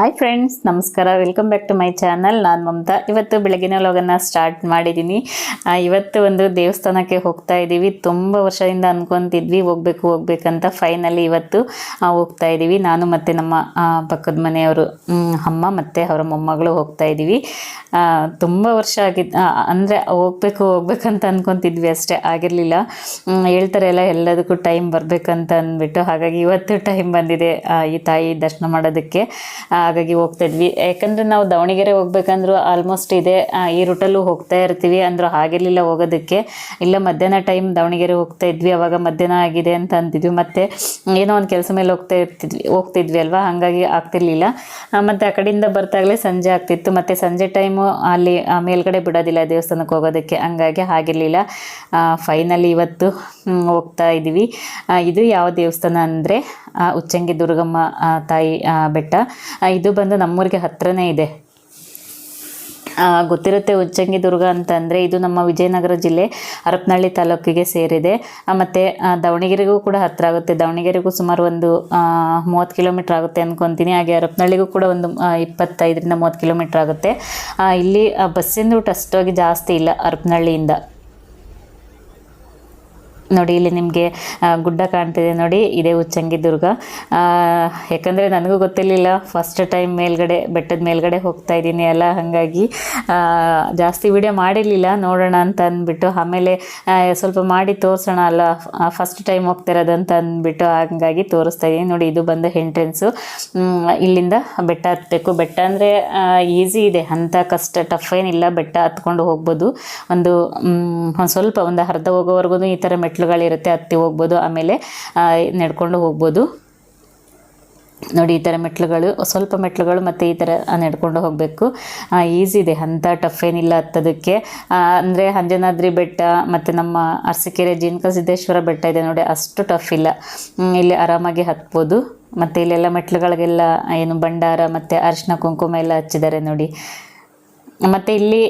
Hi friends ನಮಸ್ಕಾರ. Welcome back to my channel ನಾನು ಮಮತಾ. ಇವತ್ತು ಬೆಳಗಿನ ಲೋಗನ್ನು ಸ್ಟಾರ್ಟ್ ಮಾಡಿದ್ದೀನಿ ಇವತ್ತು ಒಂದು ದೇವಸ್ಥಾನಕ್ಕೆ ಹೋಗ್ತಾ ಇದ್ದೀವಿ ತುಂಬ ವರ್ಷದಿಂದ ಅಂದ್ಕೊತಿದ್ವಿ ಹೋಗ್ಬೇಕು, ಹೋಗ್ಬೇಕಂತ. ಫೈನಲಿ ಇವತ್ತು ಹೋಗ್ತಾ ಇದ್ದೀವಿ ನಾನು ಮತ್ತು ನಮ್ಮ ಪಕ್ಕದ ಮನೆಯವರು ಅಮ್ಮ ಮತ್ತು ಅವರ ಮೊಮ್ಮಗಳು ಹೋಗ್ತಾ ಇದ್ದೀವಿ ತುಂಬ ವರ್ಷ ಆಗಿದ್ದು ಅಂದರೆ ಹೋಗ್ಬೇಕು, ಹೋಗ್ಬೇಕಂತ ಅಂದ್ಕೊತಿದ್ವಿ ಅಷ್ಟೇ. ಆಗಿರಲಿಲ್ಲ. ಹೇಳ್ತಾರೆ ಎಲ್ಲ ಎಲ್ಲದಕ್ಕೂ ಟೈಮ್ ಬರಬೇಕಂತ ಅಂದ್ಬಿಟ್ಟು. ಹಾಗಾಗಿ ಇವತ್ತು ಟೈಮ್ ಬಂದಿದೆ ಈ ತಾಯಿ ದರ್ಶನ ಮಾಡೋದಕ್ಕೆ. ಹಾಗಾಗಿ ಹೋಗ್ತಾ ಇದ್ವಿ ಯಾಕಂದರೆ ನಾವು ದಾವಣಗೆರೆ ಹೋಗ್ಬೇಕಂದ್ರೂ ಆಲ್ಮೋಸ್ಟ್ ಇದೆ. ಈ ರೂಟಲ್ಲೂ ಹೋಗ್ತಾ ಇರ್ತೀವಿ ಅಂದರೂ ಆಗಿರಲಿಲ್ಲ ಹೋಗೋದಕ್ಕೆ. ಇಲ್ಲ ಮಧ್ಯಾಹ್ನ ಟೈಮ್ ದಾವಣಗೆರೆ ಹೋಗ್ತಾ ಇದ್ವಿ, ಅವಾಗ ಮಧ್ಯಾಹ್ನ ಆಗಿದೆ ಅಂತ ಅಂತಿದ್ವಿ ಮತ್ತು ಏನೋ ಒಂದು ಕೆಲಸ ಮೇಲೆ ಹೋಗ್ತಾ ಇರ್ತಿದ್ವಿ, ಹೋಗ್ತಿದ್ವಿ ಅಲ್ವಾ? ಹಾಗಾಗಿ ಆಗ್ತಿರ್ಲಿಲ್ಲ. ಮತ್ತು ಆ ಕಡೆಯಿಂದ ಬರ್ತಾಗಲೇ ಸಂಜೆ ಆಗ್ತಿತ್ತು. ಮತ್ತು ಸಂಜೆ ಟೈಮು ಅಲ್ಲಿ ಮೇಲ್ಗಡೆ ಬಿಡೋದಿಲ್ಲ ದೇವಸ್ಥಾನಕ್ಕೆ ಹೋಗೋದಕ್ಕೆ. ಹಂಗಾಗಿ ಆಗಿರಲಿಲ್ಲ ಫೈನಲಿ ಇವತ್ತು ಹೋಗ್ತಾ ಇದ್ದೀವಿ. ಇದು ಯಾವ ದೇವಸ್ಥಾನ ಅಂದರೆ ಉಚ್ಚಂಗಿ ದುರ್ಗಮ್ಮ ತಾಯಿ ಬೆಟ್ಟ. ಇದು ಬಂದು ನಮ್ಮೂರಿಗೆ ಹತ್ರನೇ ಇದೆ. ಗೊತ್ತಿರುತ್ತೆ ಉಚ್ಚಂಗಿ ದುರ್ಗ ಅಂತಂದರೆ ಇದು ನಮ್ಮ ವಿಜಯನಗರ ಜಿಲ್ಲೆ ಹರಪನಹಳ್ಳಿ ತಾಲೂಕಿಗೆ ಸೇರಿದೆ. ಮತ್ತು ದಾವಣಗೆರೆಗೂ ಕೂಡ ಹತ್ತಿರ ಆಗುತ್ತೆ. ದಾವಣಗೆರೆಗೂ ಸುಮಾರು ಒಂದು ಮೂವತ್ತು ಕಿಲೋಮೀಟ್ರ್ ಆಗುತ್ತೆ ಅಂದ್ಕೊತೀನಿ ಹಾಗೆ ಹರಪನಹಳ್ಳಿಗೂ ಕೂಡ ಒಂದು ಇಪ್ಪತ್ತೈದರಿಂದ ಮೂವತ್ತು ಕಿಲೋಮೀಟ್ರ್ ಆಗುತ್ತೆ. ಇಲ್ಲಿ ಬಸ್ಸಿಂದು ಅಷ್ಟಾಗಿ ಜಾಸ್ತಿ ಇಲ್ಲ ಹರಪನಹಳ್ಳಿಯಿಂದ. ನೋಡಿ, ಇಲ್ಲಿ ನಿಮಗೆ ಗುಡ್ಡ ಕಾಣ್ತಿದೆ ನೋಡಿ, ಇದೇ ಉಚ್ಚಂಗಿ ದುರ್ಗ. ಯಾಕಂದರೆ ನನಗೂ ಗೊತ್ತಿರಲಿಲ್ಲ ಫಸ್ಟ್ ಟೈಮ್ ಮೇಲ್ಗಡೆ, ಬೆಟ್ಟದ ಮೇಲ್ಗಡೆ ಹೋಗ್ತಾ ಇದ್ದೀನಿ ಅಲ್ಲ, ಹಾಗಾಗಿ ಜಾಸ್ತಿ ವಿಡಿಯೋ ಮಾಡಿರಲಿಲ್ಲ, ನೋಡೋಣ ಅಂತ ಅಂದ್ಬಿಟ್ಟು, ಆಮೇಲೆ ಸ್ವಲ್ಪ ಮಾಡಿ ತೋರಿಸೋಣ ಅಲ್ಲ ಫಸ್ಟ್ ಟೈಮ್ ಹೋಗ್ತಿರೋದು ಅಂತ ಅಂದ್ಬಿಟ್ಟು, ಹಾಗಾಗಿ ತೋರಿಸ್ತಾ ಇದ್ದೀನಿ. ನೋಡಿ, ಇದು ಬಂದು ಎಂಟ್ರೆನ್ಸು ಇಲ್ಲಿಂದ ಬೆಟ್ಟ ಹತ್ತಬೇಕು ಬೆಟ್ಟ ಅಂದರೆ ಈಸಿ ಇದೆ ಅಂಥ ಕಷ್ಟ ಟಫ್ ಏನಿಲ್ಲ, ಬೆಟ್ಟ ಹತ್ಕೊಂಡು ಹೋಗ್ಬೋದು. ಒಂದು ಒಂದು ಸ್ವಲ್ಪ, ಒಂದು ಅರ್ಧ ಹೋಗೋವರೆಗೂ ಈ ಥರ ಮೆಟ್ಲುಗಳಿರುತ್ತೆ ಹತ್ತಿ ಹೋಗ್ಬೋದು, ಆಮೇಲೆ ನಡ್ಕೊಂಡು ಹೋಗ್ಬೋದು. ನೋಡಿ, ಈ ಥರ ಮೆಟ್ಲುಗಳು, ಸ್ವಲ್ಪ ಮೆಟ್ಲುಗಳು ಮತ್ತು ಈ ಥರ ನಡ್ಕೊಂಡು ಹೋಗಬೇಕು. ಈಸಿ ಇದೆ ಅಂಥ ಟಫ್ ಏನಿಲ್ಲ ಹತ್ತೋದಕ್ಕೆ. ಅಂದರೆ ಅಂಜನಾದ್ರಿ ಬೆಟ್ಟ, ಮತ್ತು ನಮ್ಮ ಅರಸಿಕೆರೆ ಜಿನ್ಕ ಸಿದ್ದೇಶ್ವರ ಬೆಟ್ಟ ಇದೆ ನೋಡಿ, ಅಷ್ಟು ಟಫ್ ಇಲ್ಲ. ಇಲ್ಲಿ ಆರಾಮಾಗಿ ಹತ್ಬೋದು. ಮತ್ತು ಇಲ್ಲೆಲ್ಲ ಮೆಟ್ಲುಗಳಿಗೆಲ್ಲ ಏನು ಭಂಡಾರ ಮತ್ತು ಅರಿಶಿನ ಕುಂಕುಮ ಎಲ್ಲ ಹಚ್ಚಿದ್ದಾರೆ ನೋಡಿ. ಮತ್ತು ಇಲ್ಲಿ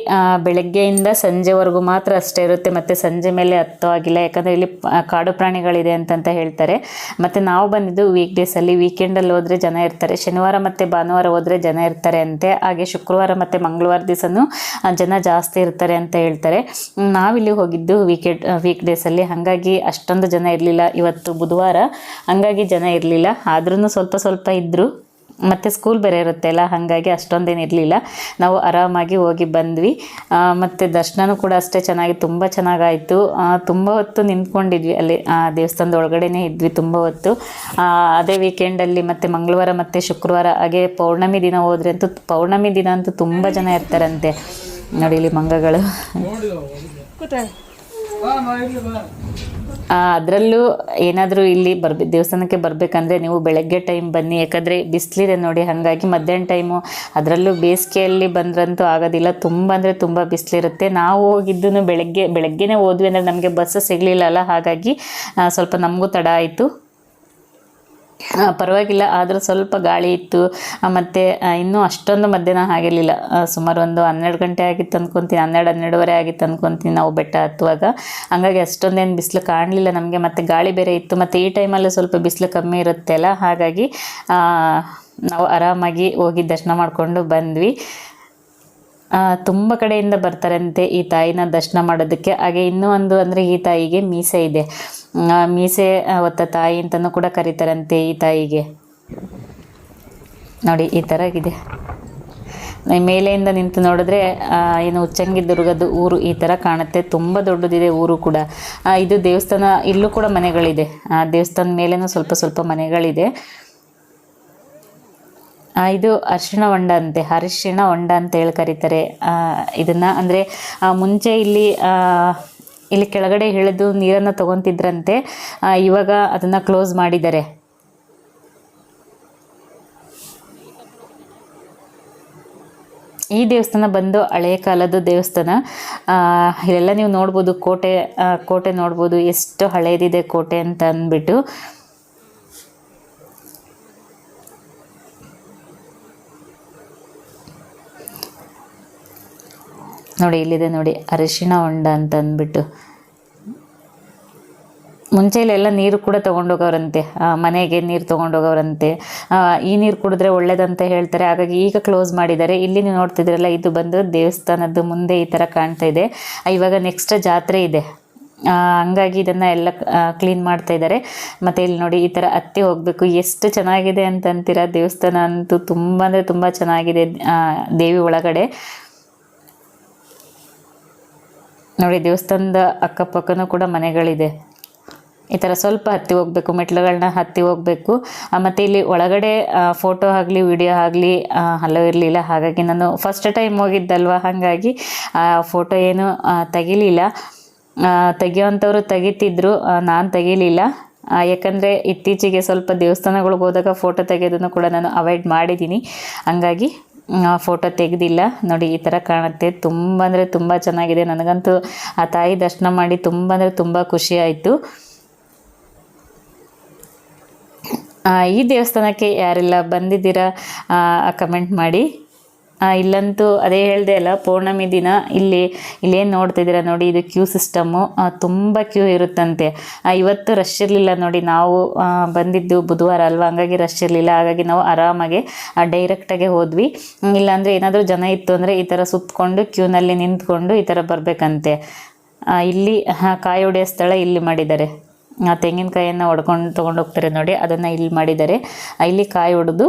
ಬೆಳಗ್ಗೆಯಿಂದ ಸಂಜೆವರೆಗೂ ಮಾತ್ರ ಅಷ್ಟೇ ಇರುತ್ತೆ. ಮತ್ತು ಸಂಜೆ ಮೇಲೆ ಹತ್ತೋ ಆಗಿಲ್ಲ ಯಾಕಂದರೆ ಇಲ್ಲಿ ಕಾಡು ಪ್ರಾಣಿಗಳಿದೆ ಅಂತಂತ ಹೇಳ್ತಾರೆ. ಮತ್ತು ನಾವು ಬಂದಿದ್ದು ವೀಕ್ ಡೇಸಲ್ಲಿ ವೀಕೆಂಡಲ್ಲಿ ಹೋದರೆ ಜನ ಇರ್ತಾರೆ. ಶನಿವಾರ ಮತ್ತು ಭಾನುವಾರ ಹೋದರೆ ಜನ ಇರ್ತಾರೆ ಅಂತೆ. ಹಾಗೆ ಶುಕ್ರವಾರ ಮತ್ತು ಮಂಗಳವಾರ ದಿವಸನೂ ಜನ ಜಾಸ್ತಿ ಇರ್ತಾರೆ ಅಂತ ಹೇಳ್ತಾರೆ. ನಾವಿಲ್ಲಿ ಹೋಗಿದ್ದು ವೀಕೆಂಡ್ ವೀಕ್ ಡೇಸಲ್ಲಿ ಹಾಗಾಗಿ ಅಷ್ಟೊಂದು ಜನ ಇರಲಿಲ್ಲ. ಇವತ್ತು ಬುಧವಾರ ಹಾಗಾಗಿ ಜನ ಇರಲಿಲ್ಲ. ಆದ್ರೂ ಸ್ವಲ್ಪ ಸ್ವಲ್ಪ ಇದ್ದರು ಮತ್ತು ಸ್ಕೂಲ್ ಬೇರೆ ಇರುತ್ತೆ ಅಲ್ಲ? ಹಾಗಾಗಿ ಅಷ್ಟೊಂದೇನು ಇರಲಿಲ್ಲ. ನಾವು ಆರಾಮಾಗಿ ಹೋಗಿ ಬಂದ್ವಿ. ಮತ್ತು ದರ್ಶನವೂ ಕೂಡ ಅಷ್ಟೇ ಚೆನ್ನಾಗಿ ತುಂಬ ಚೆನ್ನಾಗಾಯಿತು. ತುಂಬ ಹೊತ್ತು ನಿಂತ್ಕೊಂಡಿದ್ವಿ. ಅಲ್ಲಿ ಆ, ದೇವಸ್ಥಾನದ ಒಳಗಡೆನೇ ಇದ್ವಿ ತುಂಬ ಹೊತ್ತು. ಅದೇ ವೀಕೆಂಡಲ್ಲಿ ಮತ್ತು ಮಂಗಳವಾರ ಮತ್ತು ಶುಕ್ರವಾರ ಹಾಗೆ ಪೌರ್ಣಮಿ ದಿನ ಹೋದ್ರೆ ಅಂತೂ ಪೌರ್ಣಮಿ ದಿನ ಅಂತೂ ತುಂಬ ಜನ ಇರ್ತಾರಂತೆ. ನೋಡಿ ಇಲ್ಲಿ ಮಂಗಗಳು. ಅದರಲ್ಲೂ ಏನಾದರೂ ಇಲ್ಲಿ ಬರ್ಬೆ, ದೇವಸ್ಥಾನಕ್ಕೆ ಬರಬೇಕಂದ್ರೆ ನೀವು ಬೆಳಗ್ಗೆ ಟೈಮ್ ಬನ್ನಿ. ಯಾಕಂದರೆ ಬಿಸಿಲಿದೆ ನೋಡಿ, ಹಾಗಾಗಿ ಮಧ್ಯಾಹ್ನ ಟೈಮು ಅದರಲ್ಲೂ ಬೇಸಿಗೆಯಲ್ಲಿ ಬಂದ್ರಂತೂ ಆಗೋದಿಲ್ಲ. ತುಂಬ ಅಂದರೆ ತುಂಬ ಬಿಸಿಲಿರುತ್ತೆ. ನಾವು ಹೋಗಿದ್ದು ಬೆಳಗ್ಗೆ, ಬೆಳಗ್ಗೆನೇ ಹೋದ್ವಿ ಅಂದರೆ ನಮಗೆ ಬಸ್ಸು ಸಿಗಲಿಲ್ಲಲ್ಲ ಹಾಗಾಗಿ ಸ್ವಲ್ಪ ನಮಗೂ ತಡ ಆಯಿತು. ಪರವಾಗಿಲ್ಲ, ಆದರೂ ಸ್ವಲ್ಪ ಗಾಳಿ ಇತ್ತು. ಮತ್ತು ಇನ್ನೂ ಅಷ್ಟೊಂದು ಮಧ್ಯಾಹ್ನ ಆಗಿರಲಿಲ್ಲ. ಸುಮಾರು ಒಂದು ಹನ್ನೆರಡು ಗಂಟೆ ಆಗಿತ್ತು ಅಂದ್ಕೊತೀನಿ ಹನ್ನೆರಡು, ಹನ್ನೆರಡುವರೆ ಆಗಿತ್ತು ಅಂದ್ಕೊತೀನಿ ನಾವು ಬೆಟ್ಟ ಹತ್ತುವಾಗ. ಹಂಗಾಗಿ ಅಷ್ಟೊಂದೇನು ಬಿಸಿಲು ಕಾಣಲಿಲ್ಲ ನಮಗೆ. ಮತ್ತು ಗಾಳಿ ಬೇರೆ ಇತ್ತು. ಮತ್ತು ಈ ಟೈಮಲ್ಲಿ ಸ್ವಲ್ಪ ಬಿಸಿಲು ಕಮ್ಮಿ ಇರುತ್ತೆ ಅಲ್ಲ ಹಾಗಾಗಿ ನಾವು ಆರಾಮಾಗಿ ಹೋಗಿ ದರ್ಶನ ಮಾಡಿಕೊಂಡು ಬಂದ್ವಿ. ತುಂಬ ಕಡೆಯಿಂದ ಬರ್ತಾರಂತೆ ಈ ತಾಯಿನ ದರ್ಶನ ಮಾಡೋದಕ್ಕೆ. ಹಾಗೆ ಇನ್ನೂ ಒಂದು ಅಂದರೆ ಈ ತಾಯಿಗೆ ಮೀಸೆ ಇದೆ. ಮೀಸೆ ಹೊತ್ತ ತಾಯಿ ಅಂತಲೂ ಕೂಡ ಕರೀತಾರಂತೆ ಈ ತಾಯಿಗೆ. ನೋಡಿ ಈ ಥರ ಇದೆ ಮೇಲೆಯಿಂದ ನಿಂತು ನೋಡಿದ್ರೆ ಏನು ಉಚ್ಚಂಗಿ ದುರ್ಗದ ಊರು ಈ ಥರ ಕಾಣುತ್ತೆ. ತುಂಬ ದೊಡ್ಡದಿದೆ ಊರು ಕೂಡ. ಇದು ದೇವಸ್ಥಾನ ಇಲ್ಲೂ ಕೂಡ ಮನೆಗಳಿದೆ. ಆ, ದೇವಸ್ಥಾನದ ಮೇಲೇನೂ ಸ್ವಲ್ಪ ಸ್ವಲ್ಪ ಮನೆಗಳಿದೆ. ಇದು ಅರಿಶಿಣ ಹೊಂಡ ಅಂತೆ, ಅರಿಶಿಣ ಹೊಂಡ ಅಂತ ಹೇಳಿ ಕರೀತಾರೆ. ಇದನ್ನ ಅಂದರೆ ಮುಂಚೆ ಇಲ್ಲಿ ಇಲ್ಲಿ ಕೆಳಗಡೆ ಇಳಿದು ನೀರನ್ನು ತಗೊತಿದ್ರಂತೆ ಇವಾಗ ಅದನ್ನು ಕ್ಲೋಸ್ ಮಾಡಿದ್ದಾರೆ. ಈ ದೇವಸ್ಥಾನ ಬಂದು ಹಳೆಯ ಕಾಲದ ದೇವಸ್ಥಾನ. ಇಲ್ಲೆಲ್ಲ ನೀವು ನೋಡ್ಬೋದು, ಕೋಟೆ ಕೋಟೆ ನೋಡ್ಬೋದು, ಎಷ್ಟು ಹಳೇದಿದೆ ಕೋಟೆ ಅಂತ ಅಂದ್ಬಿಟ್ಟು. ನೋಡಿ, ಇಲ್ಲಿದೆ ನೋಡಿ, ಅರಿಶಿಣ ಹೊಂಡ ಅಂತ ಅಂದ್ಬಿಟ್ಟು ಮುಂಚೆಲೆಲ್ಲ ನೀರು ಕೂಡ ತೊಗೊಂಡೋಗವ್ರಂತೆ ಮನೆಗೆ ನೀರು ತೊಗೊಂಡೋಗವ್ರಂತೆ. ಈ ನೀರು ಕುಡಿದ್ರೆ ಒಳ್ಳೇದಂತ ಹೇಳ್ತಾರೆ. ಹಾಗಾಗಿ ಈಗ ಕ್ಲೋಸ್ ಮಾಡಿದ್ದಾರೆ. ಇಲ್ಲಿ ನೀವು ನೋಡ್ತಿದ್ರಲ್ಲ ಇದು ಬಂದು ದೇವಸ್ಥಾನದ ಮುಂದೆ ಈ ಥರ ಕಾಣ್ತಾ ಇದೆ. ಇವಾಗ ನೆಕ್ಸ್ಟ್ ಜಾತ್ರೆ ಇದೆ. ಹಂಗಾಗಿ ಇದನ್ನು ಎಲ್ಲ ಕ್ಲೀನ್ ಮಾಡ್ತಾ ಇದ್ದಾರೆ. ಮತ್ತು ಇಲ್ಲಿ ನೋಡಿ, ಈ ಥರ ಹತ್ತಿ ಹೋಗಬೇಕು. ಎಷ್ಟು ಚೆನ್ನಾಗಿದೆ ಅಂತಂತೀರ ದೇವಸ್ಥಾನ ಅಂತೂ ತುಂಬ ಅಂದರೆ ತುಂಬ ಚೆನ್ನಾಗಿದೆ. ದೇವಿ ಒಳಗಡೆ. ನೋಡಿ, ದೇವಸ್ಥಾನದ ಅಕ್ಕಪಕ್ಕನೂ ಕೂಡ ಮನೆಗಳಿದೆ. ಈ ಥರ ಸ್ವಲ್ಪ ಹತ್ತಿ ಹೋಗಬೇಕು ಮೆಟ್ಲುಗಳನ್ನ ಹತ್ತಿ ಹೋಗಬೇಕು. ಮತ್ತು ಇಲ್ಲಿ ಒಳಗಡೆ ಫೋಟೋ ಆಗಲಿ ವಿಡಿಯೋ ಆಗಲಿ ಹಲೋ ಇರಲಿಲ್ಲ. ಹಾಗಾಗಿ ನಾನು ಫಸ್ಟ್ ಟೈಮ್ ಹೋಗಿದ್ದಲ್ವ? ಹಾಗಾಗಿ ಫೋಟೋ ಏನು ತೆಗಿಲಿಲ್ಲ. ತೆಗಿಯೋವಂಥವ್ರು ತೆಗಿತಿದ್ರು ನಾನು ತೆಗಿಲಿಲ್ಲ. ಯಾಕಂದರೆ ಇತ್ತೀಚೆಗೆ ಸ್ವಲ್ಪ ದೇವಸ್ಥಾನಗಳಿಗೆ ಹೋದಾಗ ಫೋಟೋ ತೆಗೆಯೋದನ್ನು ಕೂಡ ನಾನು ಅವಾಯ್ಡ್ ಮಾಡಿದ್ದೀನಿ ಹಂಗಾಗಿ ಫೋಟೋ ತೆಗೆದಿಲ್ಲ. ನೋಡಿ, ಈ ಥರ ಕಾಣುತ್ತೆ. ತುಂಬ ಅಂದರೆ ತುಂಬ ಚೆನ್ನಾಗಿದೆ. ನನಗಂತೂ ಆ ತಾಯಿ ದರ್ಶನ ಮಾಡಿ ತುಂಬ ಅಂದರೆ ತುಂಬ ಖುಷಿ ಆಯಿತು. ಈ ದೇವಸ್ಥಾನಕ್ಕೆ ಯಾರೆಲ್ಲ ಬಂದಿದ್ದೀರಾ ಕಮೆಂಟ್ ಮಾಡಿ. ಇಲ್ಲಂತೂ ಅದೇ ಹೇಳಿದೆ ಅಲ್ಲ, ಪೌರ್ಣಮಿ ದಿನ ಇಲ್ಲಿ, ಇಲ್ಲೇನು ನೋಡ್ತಿದ್ದೀರಾ ನೋಡಿ, ಇದು ಕ್ಯೂ ಸಿಸ್ಟಮ್ಮು ತುಂಬ ಕ್ಯೂ ಇರುತ್ತಂತೆ. ಇವತ್ತು ರಶ್ ಇರಲಿಲ್ಲ ನೋಡಿ, ನಾವು ಬಂದಿದ್ದು ಬುಧವಾರ ಅಲ್ವಾ? ಹಂಗಾಗಿ ರಶ್ ಇರಲಿಲ್ಲ. ಹಾಗಾಗಿ ನಾವು ಆರಾಮಾಗಿ ಡೈರೆಕ್ಟಾಗೆ ಹೋದ್ವಿ. ಇಲ್ಲಾಂದರೆ ಏನಾದರೂ ಜನ ಇತ್ತು ಅಂದರೆ ಈ ಥರ ಸುತ್ತಕೊಂಡು ಕ್ಯೂನಲ್ಲಿ ನಿಂತ್ಕೊಂಡು ಈ ಥರ ಬರಬೇಕಂತೆ. ಇಲ್ಲಿ ಕಾಯಿ ಸ್ಥಳ ಇಲ್ಲಿ ಮಾಡಿದ್ದಾರೆ. ಆ ತೆಂಗಿನಕಾಯಿಯನ್ನು ಹೊಡ್ಕೊಂಡು ತೊಗೊಂಡು ಹೋಗ್ತಾರೆ ನೋಡಿ, ಅದನ್ನು ಇಲ್ಲಿ ಮಾಡಿದ್ದಾರೆ. ಇಲ್ಲಿ ಕಾಯಿ ಹೊಡೆದು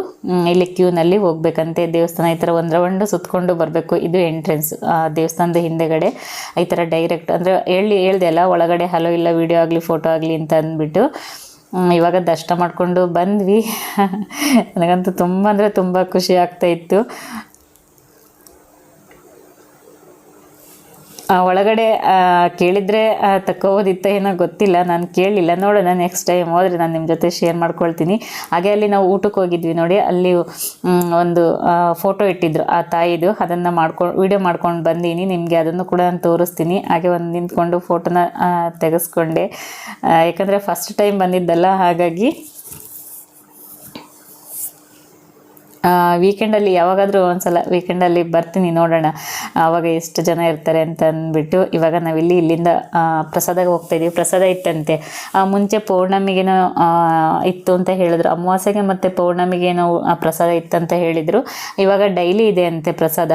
ಇಲ್ಲಿ ಕ್ಯೂನಲ್ಲಿ ಹೋಗ್ಬೇಕಂತೆ. ದೇವಸ್ಥಾನ ಈ ಥರ ಒಂದು ಸುತ್ತಕೊಂಡು ಬರಬೇಕು. ಇದು ಎಂಟ್ರೆನ್ಸ್ ದೇವಸ್ಥಾನದ ಹಿಂದೆಗಡೆ. ಈ ಥರ ಡೈರೆಕ್ಟ್ ಅಂದರೆ ಹೇಳಿ, ಹೇಳ್ದೆ ಅಲ್ಲ, ಒಳಗಡೆ ಹಲೋ ಇಲ್ಲ ವಿಡಿಯೋ ಆಗಲಿ ಫೋಟೋ ಆಗಲಿ ಅಂತ ಅಂದ್ಬಿಟ್ಟು. ಇವಾಗ ದರ್ಶನ ಮಾಡಿಕೊಂಡು ಬಂದ್ವಿ. ನನಗಂತೂ ತುಂಬ ಅಂದರೆ ತುಂಬ ಖುಷಿ ಆಗ್ತಾ ಇತ್ತು ಆ, ಒಳಗಡೆ ಕೇಳಿದರೆ ತಕ್ಕೋದಿತ್ತ ಏನೋ ಗೊತ್ತಿಲ್ಲ, ನಾನು ಕೇಳಲಿಲ್ಲ ನೋಡೋಣ ನೆಕ್ಸ್ಟ್ ಟೈಮ್ ಹೋದರೆ ನಾನು ನಿಮ್ಮ ಜೊತೆ ಶೇರ್ ಮಾಡ್ಕೊಳ್ತೀನಿ. ಹಾಗೆ ಅಲ್ಲಿ ನಾವು ಊಟಕ್ಕೆ ಹೋಗಿದ್ವಿ ನೋಡಿ, ಅಲ್ಲಿ ಒಂದು ಫೋಟೋ ಇಟ್ಟಿದ್ರು ಆ ತಾಯಿದು. ಅದನ್ನು ಮಾಡ್ಕೊಂಡು ವೀಡಿಯೋ ಮಾಡ್ಕೊಂಡು ಬಂದೀನಿ. ನಿಮಗೆ ಅದನ್ನು ಕೂಡ ನಾನು ತೋರಿಸ್ತೀನಿ. ಹಾಗೆ ಒಂದು ನಿಂತ್ಕೊಂಡು ಫೋಟೋನ ತೆಗೆಸ್ಕೊಂಡೆ. ಯಾಕಂದರೆ ಫಸ್ಟ್ ಟೈಮ್ ಬಂದಿದ್ದಲ್ಲ, ಹಾಗಾಗಿ. ವೀಕೆಂಡಲ್ಲಿ ಯಾವಾಗಾದರೂ ಒಂದ್ಸಲ ವೀಕೆಂಡಲ್ಲಿ ಬರ್ತೀನಿ ನೋಡೋಣ. ಆವಾಗ ಎಷ್ಟು ಜನ ಇರ್ತಾರೆ ಅಂತ ಅಂದ್ಬಿಟ್ಟು ಇವಾಗ ನಾವಿಲ್ಲಿ ಇಲ್ಲಿಂದ ಪ್ರಸಾದಕ್ಕೆ ಹೋಗ್ತಾ ಪ್ರಸಾದ ಇತ್ತಂತೆ. ಮುಂಚೆ ಪೌರ್ಣಮಿಗೇನೋ ಇತ್ತು ಅಂತ ಹೇಳಿದ್ರು. ಅಮಾವಾಸ್ಯೆಗೆ ಮತ್ತು ಪೌರ್ಣಮಿಗೇನೋ ಪ್ರಸಾದ ಇತ್ತಂತ ಹೇಳಿದರು. ಇವಾಗ ಡೈಲಿ ಇದೆ ಅಂತೆ ಪ್ರಸಾದ.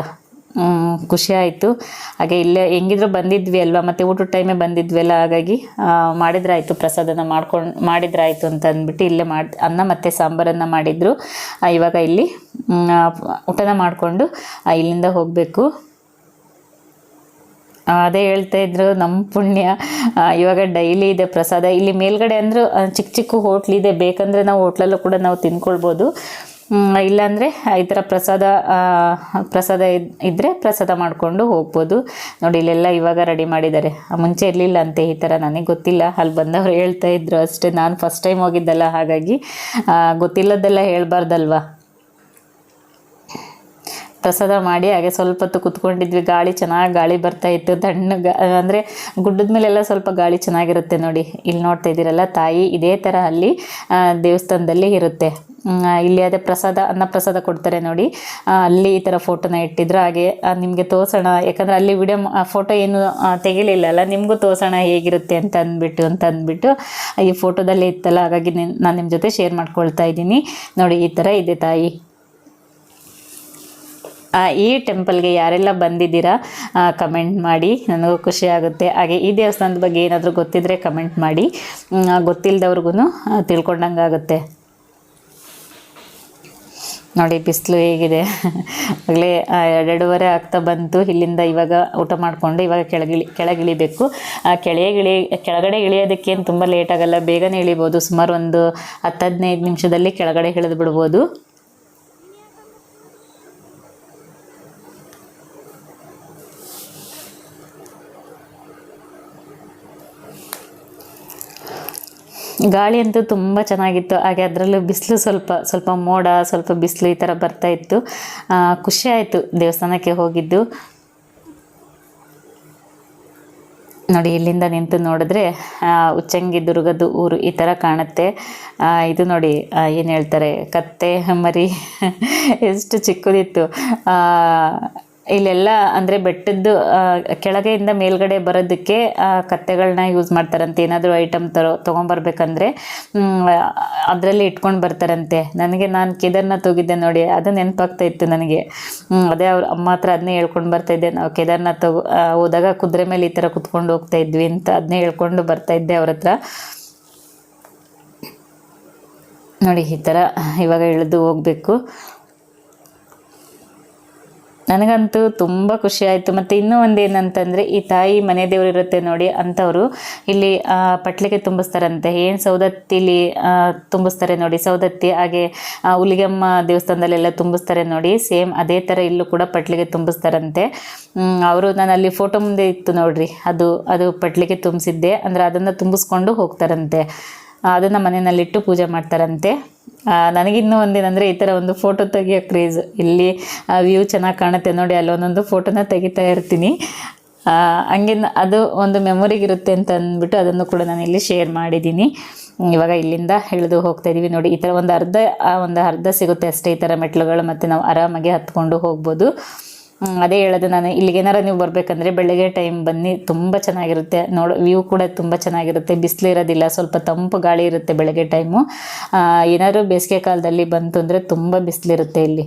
ಖುಷಿ ಆಯಿತು. ಹಾಗೆ ಇಲ್ಲೇ ಹೆಂಗಿದ್ರು ಬಂದಿದ್ವಿ ಅಲ್ವಾ, ಮತ್ತು ಊಟದ ಟೈಮೇ ಬಂದಿದ್ವಿ ಅಲ್ಲ ಹಾಗಾಗಿ ಮಾಡಿದ್ರಾಯಿತು, ಪ್ರಸಾದನ ಮಾಡ್ಕೊಂಡು, ಮಾಡಿದ್ರಾಯಿತು ಅಂತ ಅಂದ್ಬಿಟ್ಟು ಇಲ್ಲೇ ಮಾಡಿ, ಅನ್ನ ಮತ್ತು ಸಾಂಬಾರನ್ನು ಮಾಡಿದರು. ಇವಾಗ ಇಲ್ಲಿ ಊಟನ ಮಾಡಿಕೊಂಡು ಇಲ್ಲಿಂದ ಹೋಗಬೇಕು. ಅದೇ ಹೇಳ್ತಾ ಇದ್ರು ನಮ್ಮ ಪುಣ್ಯ. ಇವಾಗ ಡೈಲಿ ಇದೆ ಪ್ರಸಾದ. ಇಲ್ಲಿ ಮೇಲ್ಗಡೆ ಅಂದರೂ ಚಿಕ್ಕ ಚಿಕ್ಕ ಹೋಟ್ಲಿದೆ ಬೇಕಂದರೆ ನಾವು ಹೋಟ್ಲಲ್ಲೂ ಕೂಡ ನಾವು ತಿನ್ಕೊಳ್ಬೋದು. ಇಲ್ಲಾಂದರೆ ಈ ಥರ ಪ್ರಸಾದ ಪ್ರಸಾದ ಇದ್- ಇದ್ದರೆ ಪ್ರಸಾದ ಮಾಡಿಕೊಂಡು ಹೋಗ್ಬೋದು. ನೋಡಿ, ಇಲ್ಲೆಲ್ಲ ಇವಾಗ ರೆಡಿ ಮಾಡಿದ್ದಾರೆ. ಮುಂಚೆ ಇರಲಿಲ್ಲ ಅಂತೆ ಈ ಥರ ನನಗೆ ಗೊತ್ತಿಲ್ಲ. ಅಲ್ಲಿ ಬಂದವರು ಹೇಳ್ತಾ ಇದ್ರು ಅಷ್ಟೇ. ನಾನು ಫಸ್ಟ್ ಟೈಮ್ ಹೋಗಿದ್ದಲ್ಲ, ಹಾಗಾಗಿ ಗೊತ್ತಿಲ್ಲದೆಲ್ಲ ಹೇಳ್ಬಾರ್ದಲ್ವಾ? ಪ್ರಸಾದ ಮಾಡಿ ಹಾಗೆ ಸ್ವಲ್ಪ ಹೊತ್ತು ಕುತ್ಕೊಂಡಿದ್ವಿ. ಗಾಳಿ ಚೆನ್ನಾಗಿ ಗಾಳಿ ಬರ್ತಾ ಇತ್ತು. ತಣ್ಣಗೆ ಅಂದರೆ ಗುಡ್ಡದ ಮೇಲೆಲ್ಲ ಸ್ವಲ್ಪ ಗಾಳಿ ಚೆನ್ನಾಗಿರುತ್ತೆ ನೋಡಿ. ಇಲ್ಲಿ ನೋಡ್ತಾ ಇದ್ದೀರಲ್ಲ ತಾಯಿ ಇದೇ ಥರ ಅಲ್ಲಿ ದೇವಸ್ಥಾನದಲ್ಲಿ ಇರುತ್ತೆ. ಇಲ್ಲಿ ಅದೇ ಪ್ರಸಾದ, ಅನ್ನ ಪ್ರಸಾದ ಕೊಡ್ತಾರೆ ನೋಡಿ. ಅಲ್ಲಿ ಈ ಥರ ಫೋಟೋನ ಇಟ್ಟಿದ್ರು. ಹಾಗೆ ನಿಮಗೆ ತೋರ್ಸೋಣ. ಯಾಕಂದರೆ ಅಲ್ಲಿ ವಿಡಿಯೋ ಫೋಟೋ ಏನು ತೆಗಿಲಿಲ್ಲಲ್ಲ, ನಿಮಗೂ ತೋರ್ಸೋಣ ಹೇಗಿರುತ್ತೆ ಅಂತ ಅಂದ್ಬಿಟ್ಟು ಅಂತ ಅಂದ್ಬಿಟ್ಟು ಈ ಫೋಟೋದಲ್ಲೇ ಇತ್ತಲ್ಲ. ಹಾಗಾಗಿ ನಾನು ನಿಮ್ಮ ಜೊತೆ ಶೇರ್ ಮಾಡ್ಕೊಳ್ತಾ ಇದ್ದೀನಿ. ನೋಡಿ, ಈ ಥರ ಇದೆ ತಾಯಿ. ಈ ಟೆಂಪಲ್ಗೆ ಯಾರೆಲ್ಲ ಬಂದಿದ್ದೀರಾ ಕಮೆಂಟ್ ಮಾಡಿ. ನನಗೂ ಖುಷಿ ಆಗುತ್ತೆ. ಹಾಗೆ ಈ ದೇವಸ್ಥಾನದ ಬಗ್ಗೆ ಏನಾದರೂ ಗೊತ್ತಿದ್ದರೆ ಕಮೆಂಟ್ ಮಾಡಿ. ಗೊತ್ತಿಲ್ಲದವ್ರಿಗೂ ತಿಳ್ಕೊಂಡಂಗೆ ಆಗುತ್ತೆ ನೋಡಿ ಬಿಸಿಲು ಹೇಗಿದೆ. ಆಗಲೇ ಎರಡೂವರೆ ಆಗ್ತಾ ಬಂತು. ಇಲ್ಲಿಂದ ಇವಾಗ ಊಟ ಮಾಡಿಕೊಂಡು ಇವಾಗ ಕೆಳಗಿಳಿ ಕೆಳಗಿಳಿಬೇಕು. ಆ, ಕೆಳಗಿಳಿ ಕೆಳಗಡೆ ಇಳಿಯೋದಕ್ಕೇನು ತುಂಬ ಲೇಟ್ ಆಗಲ್ಲ. ಬೇಗನೆ ಇಳಿಬೋದು. ಸುಮಾರು ಒಂದು ಹತ್ತು ಹದಿನೈದು ನಿಮಿಷದಲ್ಲಿ ಕೆಳಗಡೆ ಇಳಿದು ಬಿಡ್ಬೋದು. ಗಾಳಿ ಅಂತೂ ತುಂಬ ಚೆನ್ನಾಗಿತ್ತು. ಹಾಗೆ ಅದರಲ್ಲೂ ಬಿಸಿಲು ಸ್ವಲ್ಪ ಸ್ವಲ್ಪ ಮೋಡ ಸ್ವಲ್ಪ ಬಿಸಿಲು ಈ ಥರ ಬರ್ತಾ ಇತ್ತು. ಆ, ಖುಷಿ ಆಯಿತು ದೇವಸ್ಥಾನಕ್ಕೆ ಹೋಗಿದ್ದು. ನೋಡಿ ಇಲ್ಲಿಂದ ನಿಂತು ನೋಡಿದ್ರೆ ಉಚ್ಚಂಗಿ ದುರ್ಗದ ಊರು ಈ ಥರ ಕಾಣುತ್ತೆ. ಇದು ನೋಡಿ ಏನು ಹೇಳ್ತಾರೆ ಕತ್ತೆ ಮರಿ ಎಷ್ಟು ಚಿಕ್ಕದಿತ್ತು. ಇಲ್ಲೆಲ್ಲ ಅಂದರೆ ಬೆಟ್ಟದ್ದು ಕೆಳಗೆಯಿಂದ ಮೇಲ್ಗಡೆ ಬರೋದಕ್ಕೆ ಕತ್ತೆಗಳನ್ನ ಯೂಸ್ ಮಾಡ್ತಾರಂತೆ. ಏನಾದರೂ ಐಟಮ್ ತರೋ, ತೊಗೊಂಬರ್ಬೇಕಂದ್ರೆ ಅದರಲ್ಲಿ ಇಟ್ಕೊಂಡು ಬರ್ತಾರಂತೆ. ನನಗೆ ನಾನು ಕೇದಾರ್ನಾಥ್ ಹೋಗಿದ್ದೆ ನೋಡಿ, ಅದು ನೆನಪಾಗ್ತಾ ಇತ್ತು ನನಗೆ. ಅದೇ ಅವ್ರ ಅಮ್ಮ ಹತ್ರ ಅದನ್ನೇ ಹೇಳ್ಕೊಂಡು ಬರ್ತಾ ಇದ್ದೆ. ನಾವು ಕೇದಾರ್ನಾಥ್ ಹೋದಾಗ ಕುದುರೆ ಮೇಲೆ ಈ ಥರ ಕುತ್ಕೊಂಡು ಹೋಗ್ತಾ ಇದ್ವಿ ಅಂತ ಅದನ್ನೇ ಹೇಳ್ಕೊಂಡು ಬರ್ತಾ ಇದ್ದೆ ಅವ್ರ ಹತ್ರ. ನೋಡಿ, ಈ ಥರ ಇವಾಗ ಇಳಿದು ಹೋಗಬೇಕು. ನನಗಂತೂ ತುಂಬ ಖುಷಿ ಆಯಿತು. ಮತ್ತು ಇನ್ನೂ ಒಂದು ಏನಂತಂದರೆ ಈ ತಾಯಿ ಮನೆ ದೇವರು ಇರುತ್ತೆ ನೋಡಿ, ಅಂಥವ್ರು ಇಲ್ಲಿ ಪಟ್ಲಿಗೆ ತುಂಬಿಸ್ತಾರಂತೆ. ಏನು ಸೌದತ್ತಿಲಿ ತುಂಬಿಸ್ತಾರೆ ನೋಡಿ, ಸೌದತ್ತಿ, ಹಾಗೆ ಹುಲಿಗೆಮ್ಮ ದೇವಸ್ಥಾನದಲ್ಲೆಲ್ಲ ತುಂಬಿಸ್ತಾರೆ ನೋಡಿ, ಸೇಮ್ ಅದೇ ಥರ ಇಲ್ಲೂ ಕೂಡ ಪಟ್ಲಿಗೆ ತುಂಬಿಸ್ತಾರಂತೆ. ಅವರು ನಾನು ಅಲ್ಲಿ ಫೋಟೋ ಮುಂದೆ ಇತ್ತು ನೋಡ್ರಿ, ಅದು ಅದು ಪಟ್ಲಿಗೆ ತುಂಬಿಸಿದ್ದೆ. ಅಂದರೆ ಅದನ್ನು ತುಂಬಿಸ್ಕೊಂಡು ಹೋಗ್ತಾರಂತೆ. ಅದನ್ನು ಮನೆಯಲ್ಲಿಟ್ಟು ಪೂಜೆ ಮಾಡ್ತಾರಂತೆ. ನನಗಿನ್ನೂ ಒಂದೇನಂದರೆ ಈ ಥರ ಒಂದು ಫೋಟೋ ತೆಗಿಯೋ ಕ್ರೇಜ್ ಇಲ್ಲಿ ವ್ಯೂ ಚೆನ್ನಾಗಿ ಕಾಣುತ್ತೆ. ನೋಡಿ ಅಲ್ಲೊಂದೊಂದು ಫೋಟೋನ ತೆಗಿತಾ ಇರ್ತೀನಿ. ಹಂಗೆ ಅದು ಒಂದು ಮೆಮೊರಿಗಿರುತ್ತೆ ಅಂತ ಅಂದ್ಬಿಟ್ಟು ಅದನ್ನು ಕೂಡ ನಾನು ಇಲ್ಲಿ ಶೇರ್ ಮಾಡಿದ್ದೀನಿ. ಇವಾಗ ಇಲ್ಲಿಂದ ಇಳಿದು ಹೋಗ್ತಾ ಇದ್ದೀವಿ ನೋಡಿ ಈ ಥರ ಒಂದು ಅರ್ಧ ಆ, ಒಂದು ಅರ್ಧ ಸಿಗುತ್ತೆ ಅಷ್ಟೇ ಈ ಥರ ಮೆಟ್ಲುಗಳು ಮತ್ತು ನಾವು ಆರಾಮಾಗಿ ಹತ್ಕೊಂಡು ಹೋಗ್ಬೋದು. ಅದೇ ಹೇಳೋದು ನಾನು. ಇಲ್ಲಿಗೆ ಏನಾರ ನೀವು ಬರಬೇಕಂದ್ರೆ ಬೆಳಗ್ಗೆ ಟೈಮ್ ಬನ್ನಿ, ತುಂಬ ಚೆನ್ನಾಗಿರುತ್ತೆ. ನೋಡೋ ವ್ಯೂ ಕೂಡ ತುಂಬ ಚೆನ್ನಾಗಿರುತ್ತೆ. ಬಿಸಿಲು ಇರೋದಿಲ್ಲ, ಸ್ವಲ್ಪ ತಂಪು ಗಾಳಿ ಇರುತ್ತೆ ಬೆಳಗ್ಗೆ ಟೈಮು ಏನಾದರೂ ಬೇಸಿಗೆ ಕಾಲದಲ್ಲಿ ಬಂತು ಅಂದರೆ ತುಂಬ ಬಿಸಿಲಿರುತ್ತೆ ಇಲ್ಲಿ.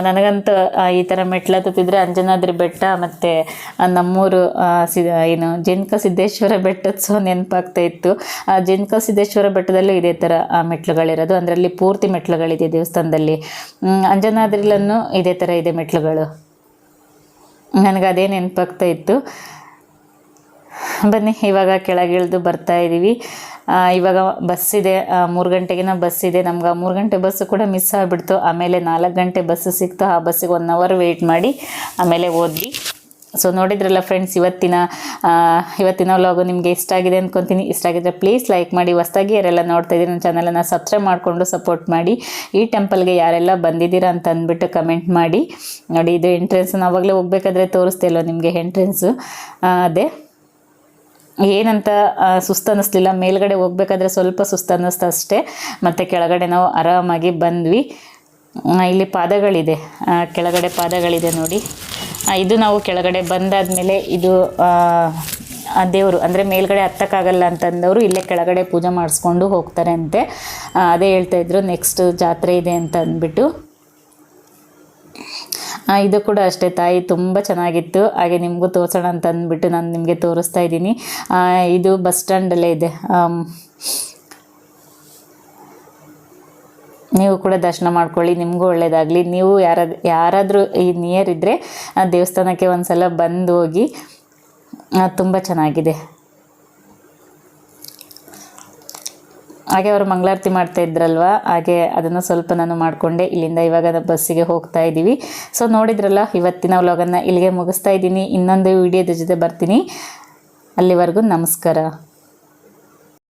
ನನಗಂತೂ ಈ ಥರ ಮೆಟ್ಲು ಹತ್ತಿದ್ರೆ ಅಂಜನಾದ್ರಿ ಬೆಟ್ಟ ಮತ್ತು ನಮ್ಮೂರು ಏನು, ಜೇನ್ಕ ಸಿದ್ದೇಶ್ವರ ಬೆಟ್ಟದ ಸೊ ನೆನಪಾಗ್ತಾ ಇತ್ತು. ಆ, ಜೇನ್ಕ ಸಿದ್ದೇಶ್ವರ ಬೆಟ್ಟದಲ್ಲೂ ಇದೇ ಥರ ಮೆಟ್ಲುಗಳಿರೋದು. ಅದರಲ್ಲಿ ಪೂರ್ತಿ ಮೆಟ್ಲುಗಳಿದೆ ದೇವಸ್ಥಾನದಲ್ಲಿ. ಅಂಜನಾದ್ರಿಲನ್ನು ಇದೇ ಥರ ಇದೆ ಮೆಟ್ಲುಗಳು. ನನಗೆ ಅದೇ ನೆನಪಾಗ್ತಾ ಇತ್ತು. ಬನ್ನಿ, ಇವಾಗ ಕೆಳಗಿಳಿದು ಬರ್ತಾ ಇದ್ದೀವಿ ಇವಾಗ ಬಸ್ ಇದೆ. ಮೂರು ಗಂಟೆಗಿನ ಬಸ್ ಇದೆ. ನಮ್ಗೆ ಮೂರು ಗಂಟೆ ಬಸ್ಸು ಕೂಡ ಮಿಸ್ ಆಗಿಬಿಡ್ತು. ಆಮೇಲೆ ನಾಲ್ಕು ಗಂಟೆ ಬಸ್ಸು ಸಿಕ್ತು. ಆ ಬಸ್ಸಿಗೆ ಒನ್ ಅವರ್ ವೆಯ್ಟ್ ಮಾಡಿ ಆಮೇಲೆ ಹೋದ್ವಿ. ಸೊ ನೋಡಿದ್ರಲ್ಲ ಫ್ರೆಂಡ್ಸ್ ಇವತ್ತಿನ ಇವತ್ತಿನ ವ್ಲಾಗು ನಿಮಗೆ ಇಷ್ಟ ಆಗಿದೆ ಅಂದ್ಕೊತೀನಿ ಇಷ್ಟ ಆಗಿದ್ರೆ ಪ್ಲೀಸ್ ಲೈಕ್ ಮಾಡಿ. ಹೊಸ್ದಾಗಿ ಯಾರೆಲ್ಲ ನೋಡ್ತಾ ಇದ್ದೀರಿ, ನನ್ನ ಚಾನಲನ್ನು ಸಬ್ಸ್ಕ್ರೈಬ್ ಮಾಡಿಕೊಂಡು ಸಪೋರ್ಟ್ ಮಾಡಿ. ಈ ಟೆಂಪಲ್ಗೆ ಯಾರೆಲ್ಲ ಬಂದಿದ್ದೀರಾ ಅಂತ ಅಂದ್ಬಿಟ್ಟು ಕಮೆಂಟ್ ಮಾಡಿ. ನೋಡಿ, ಇದು ಎಂಟ್ರೆನ್ಸ್ ನಾವಾಗಲೇ ಹೋಗ್ಬೇಕಾದ್ರೆ ತೋರಿಸ್ತಾ ಇಲ್ವ ನಿಮಗೆ ಎಂಟ್ರೆನ್ಸು ಅದೇ. ಏನಂತ ಸುಸ್ತು ಅನ್ನಿಸ್ಲಿಲ್ಲ. ಮೇಲ್ಗಡೆ ಹೋಗ್ಬೇಕಾದ್ರೆ ಸ್ವಲ್ಪ ಸುಸ್ತು ಅನ್ನಿಸ್ತು ಅಷ್ಟೇ. ಮತ್ತು ಕೆಳಗಡೆ ನಾವು ಆರಾಮಾಗಿ ಬಂದ್ವಿ. ಇಲ್ಲಿ ಪಾದಗಳಿದೆ. ಕೆಳಗಡೆ ಪಾದಗಳಿದೆ ನೋಡಿ. ಇದು ನಾವು ಕೆಳಗಡೆ ಬಂದಾದಮೇಲೆ ಇದು ದೇವರು, ಅಂದರೆ ಮೇಲ್ಗಡೆ ಹತ್ತಕ್ಕಾಗಲ್ಲ ಅಂತಂದವರು ಇಲ್ಲೇ ಕೆಳಗಡೆ ಪೂಜೆ ಮಾಡಿಸ್ಕೊಂಡು ಹೋಗ್ತಾರೆ ಅಂತೆ ಅದೇ ಹೇಳ್ತಾ ಇದ್ರು ನೆಕ್ಸ್ಟ್ ಜಾತ್ರೆ ಇದೆ ಅಂತ ಅಂದ್ಬಿಟ್ಟು ಇದು ಕೂಡ ಅಷ್ಟೇ, ತಾಯಿ ತುಂಬ ಚೆನ್ನಾಗಿತ್ತು. ಹಾಗೆ ನಿಮಗೂ ತೋರಿಸೋಣ ಅಂತ ಅಂದ್ಬಿಟ್ಟು ನಾನು ನಿಮಗೆ ತೋರಿಸ್ತಾ ಇದ್ದೀನಿ. ಇದು ಬಸ್ ಸ್ಟ್ಯಾಂಡಲ್ಲೇ ಇದೆ. ನೀವು ಕೂಡ ದರ್ಶನ ಮಾಡ್ಕೊಳ್ಳಿ, ನಿಮಗೂ ಒಳ್ಳೆಯದಾಗಲಿ ನೀವು ಯಾರಾದ ಯಾರಾದರೂ ಈ ನಿಯರ್ ಇದ್ದರೆ ದೇವಸ್ಥಾನಕ್ಕೆ ಒಂದು ಸಲ ಬಂದು ಹೋಗಿ ತುಂಬ ಚೆನ್ನಾಗಿದೆ. ಹಾಗೆ ಅವರು ಮಂಗಳಾರತಿ ಮಾಡ್ತಾ ಇದ್ರಲ್ವ? ಹಾಗೆ ಅದನ್ನು ಸ್ವಲ್ಪ ನಾನು ಮಾಡಿಕೊಂಡೆ. ಇಲ್ಲಿಂದ ಇವಾಗ ಬಸ್ಸಿಗೆ ಹೋಗ್ತಾ ಇದ್ದೀವಿ. ಸೊ ನೋಡಿದ್ರಲ್ಲ, ಇವತ್ತಿನ ವ್ಲಾಗನ್ನು ಇಲ್ಲಿಗೆ ಮುಗಿಸ್ತಾ ಇದ್ದೀನಿ. ಇನ್ನೊಂದು ವಿಡಿಯೋದ ಜೊತೆ ಬರ್ತೀನಿ. ಅಲ್ಲಿವರೆಗೂ ನಮಸ್ಕಾರ.